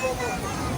Come on.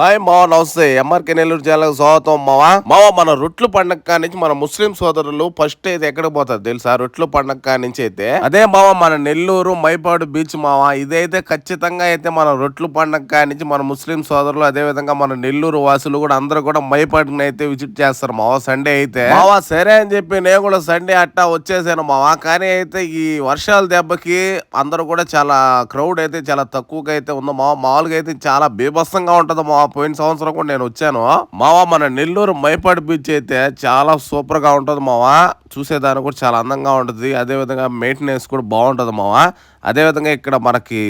Hi మావ నమస్తే. MRK Nellore జిల్లాకు స్వాగతం మావా. మావ మన రొట్లు పండగ కాడి నుంచి మన ముస్లిం సోదరులు ఫస్ట్ అయితే ఎక్కడికి పోతారు తెలుసా? రొట్లు పండగ కాడి నుంచి అయితే. అదే మావ మన నెల్లూరు మైపాడు బీచ్ మావా. ఇదైతే ఖచ్చితంగా అయితే మన రొట్లు పండగ కాడి నుంచి మన ముస్లిం సోదరులు అదే విధంగా మన నెల్లూరు వాసులు కూడా అందరూ కూడా మైపాడుని అయితే విజిట్ చేస్తారు మావా సండే అయితే. మావా సరే అని చెప్పి నేను కూడా సండే అట్టా వచ్చేసాను మావా. కానీ అయితే ఈ వర్షాల దెబ్బకి అందరూ కూడా చాలా క్రౌడ్ అయితే చాలా తక్కువగా అయితే ఉందో మావా. మామూలుగా అయితే చాలా బీభత్సంగా ఉంటది మావ పోయిన సంవత్సరం కూడా నేను వచ్చాను. మావా మన నెల్లూరు మైపాడు బీచ్ అయితే చాలా సూపర్గా ఉంటది మావా. చూసేదానికి కూడా చాలా అందంగా ఉంటుంది. అదే విధంగా మెయింటెనెన్స్ కూడా బాగుంటది మావా. అదే విధంగా ఇక్కడ మనకి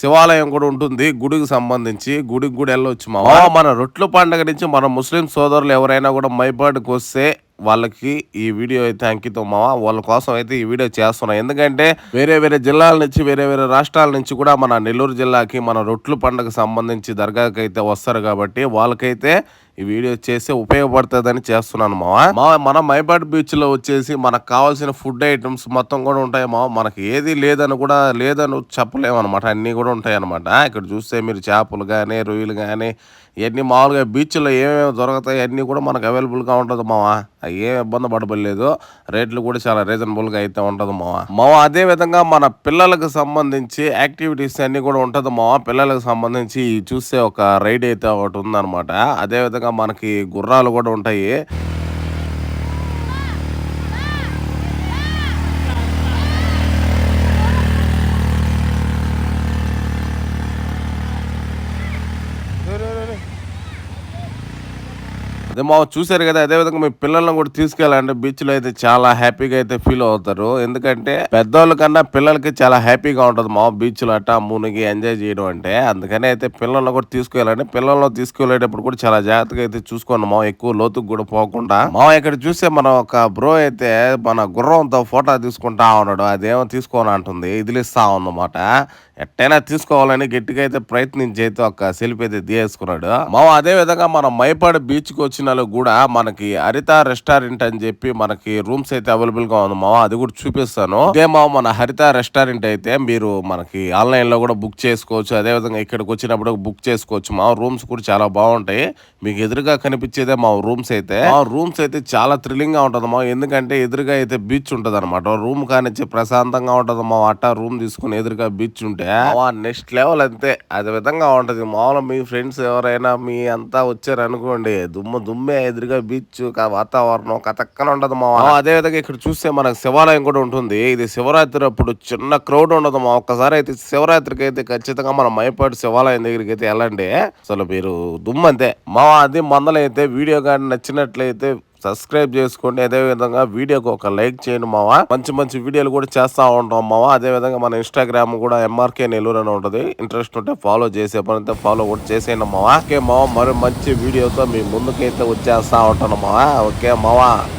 శివాలయం కూడా ఉంటుంది గుడికి సంబంధించి. గుడికి కూడా వెళ్ళొచ్చు మావా మన రొట్లు పండగ నుంచి మన ముస్లిం సోదరులు ఎవరైనా కూడా మైపాడుకి వస్తే వాళ్ళకి ఈ వీడియో అయితే అంకితం మామ వాళ్ళ కోసం అయితే ఈ వీడియో చేస్తున్నాం. ఎందుకంటే వేరే వేరే జిల్లాల నుంచి వేరే వేరే రాష్ట్రాల నుంచి కూడా మన నెల్లూరు జిల్లాకి మన రొట్లు పండుగ సంబంధించి దర్గాకి అయితే వస్తారు కాబట్టి వాళ్ళకైతే ఈ వీడియో చేస్తే ఉపయోగపడుతుందని చేస్తున్నాను మావా. మా మన మైబాడ్ బీచ్లో వచ్చేసి మనకు కావాల్సిన ఫుడ్ ఐటమ్స్ మొత్తం కూడా ఉంటాయి మావా. మనకి ఏది లేదని కూడా లేదని చెప్పలేము అనమాట అన్నీ కూడా ఉంటాయి అనమాట ఇక్కడ చూస్తే మీరు చేపలు కానీ రొయ్యలు కానీ ఇవన్నీ మామూలుగా బీచ్లో ఏమేమి దొరుకుతాయి అన్నీ కూడా మనకు అవైలబుల్గా ఉంటుంది మావా. అవి ఏం ఇబ్బంది పడబడలేదు. రేట్లు కూడా చాలా రీజనబుల్గా అయితే ఉంటుంది మావా. మావా అదే విధంగా మన పిల్లలకు సంబంధించి యాక్టివిటీస్ అన్నీ కూడా ఉంటుంది మావా. పిల్లలకు సంబంధించి చూస్తే ఒక రైడ్ అయితే ఒకటి ఉందన్నమాట. అదే విధంగా మనకి గుర్రాలు కూడా ఉంటాయి. అదే మా చూసారు కదా అదే విధంగా మీ పిల్లల్ని కూడా తీసుకెళ్ళాలంటే బీచ్లో అయితే చాలా హ్యాపీగా అయితే ఫీల్ అవుతారు. ఎందుకంటే పెద్దోళ్ళ కన్నా పిల్లలకి చాలా హ్యాపీగా ఉంటుంది మా బీచ్లో అట్ట మునిగి ఎంజాయ్ చేయడం అంటే. అందుకని అయితే పిల్లల్ని కూడా తీసుకెళ్ళాలంటే పిల్లలను తీసుకెళ్ళేటప్పుడు కూడా చాలా జాగ్రత్తగా అయితే చూసుకోండి మా ఎక్కువ లోతుకు కూడా పోకుండా. మా ఇక్కడ చూస్తే మన ఒక బ్రో అయితే మన గుర్రంతో ఫోటో తీసుకుంటా ఉన్నాడు. అదేమో తీసుకోని అంటుంది. ఇదిలిస్తా ఉందన్నమాట. ఎట్టైనా తీసుకోవాలని గట్టిగా అయితే ప్రయత్నించి అయితే ఒక సెల్ఫీ అయితే తీసేసుకున్నాడు. మా అదే విధంగా మన మైపాడు బీచ్కి వచ్చిన వాళ్ళు కూడా మనకి హరిత రెస్టారెంట్ అని చెప్పి మనకి రూమ్స్ అయితే అవైలబుల్గా ఉంది మావా అది కూడా చూపిస్తాను. ఇదే మావ మన హరిత రెస్టారెంట్ అయితే మీరు మనకి ఆన్లైన్లో కూడా బుక్ చేసుకోవచ్చు. అదే విధంగా ఇక్కడికి వచ్చినప్పుడు బుక్ చేసుకోవచ్చు. మా రూమ్స్ కూడా చాలా బాగుంటాయి. మీకు ఎదురుగా కనిపించేదే మా రూమ్స్ అయితే. మా రూమ్స్ అయితే చాలా థ్రిల్లింగ్గా ఉంటది మా ఎందుకంటే ఎదురుగా అయితే బీచ్ ఉంటది అనమాట రూమ్ కానిచ్చి ప్రశాంతంగా ఉంటది మా అట్ట రూమ్ తీసుకుని ఎదురుగా బీచ్ ఉంటే నెక్స్ట్ లెవెల్ అంతే. అదే విధంగా ఉంటది మామూలు మీ ఫ్రెండ్స్ ఎవరైనా మీ అంతా వచ్చారు అనుకోండి దుమ్ము ఎదురుగా బీచ్ వాతావరణం కతక్కన ఉండదు మా అదే విధంగా ఇక్కడ చూస్తే మనకు శివాలయం కూడా ఉంటుంది. ఇది శివరాత్రి అప్పుడు చిన్న క్రౌడ్ ఉండదు మా ఒక్కసారి అయితే శివరాత్రికి అయితే ఖచ్చితంగా మన మైపాడు శివాలయం దగ్గరికి అయితే వెళ్ళండి. అసలు మీరు దుమ్మంతే. మా అది మందలైతే వీడియో కానీ నచ్చినట్లయితే సబ్స్క్రైబ్ చేసుకోండి. అదే విధంగా వీడియోకి ఒక లైక్ చేయండి మావా. మంచి మంచి వీడియోలు కూడా చేస్తా ఉంటాం మావా. అదే విధంగా మన ఇన్స్టాగ్రామ్ కూడా ఎంఆర్కే నెల్లూరు అని ఉంటుంది. ఇంట్రెస్ట్ ఉంటే ఫాలో చేసే పని అయితే ఫాలో కూడా చేసేయండి మావా. ఓకే మావా మరి మంచి వీడియోతో మీ ముందుకైతే వచ్చేస్తా ఉంటాను మావా. ఓకే మావా.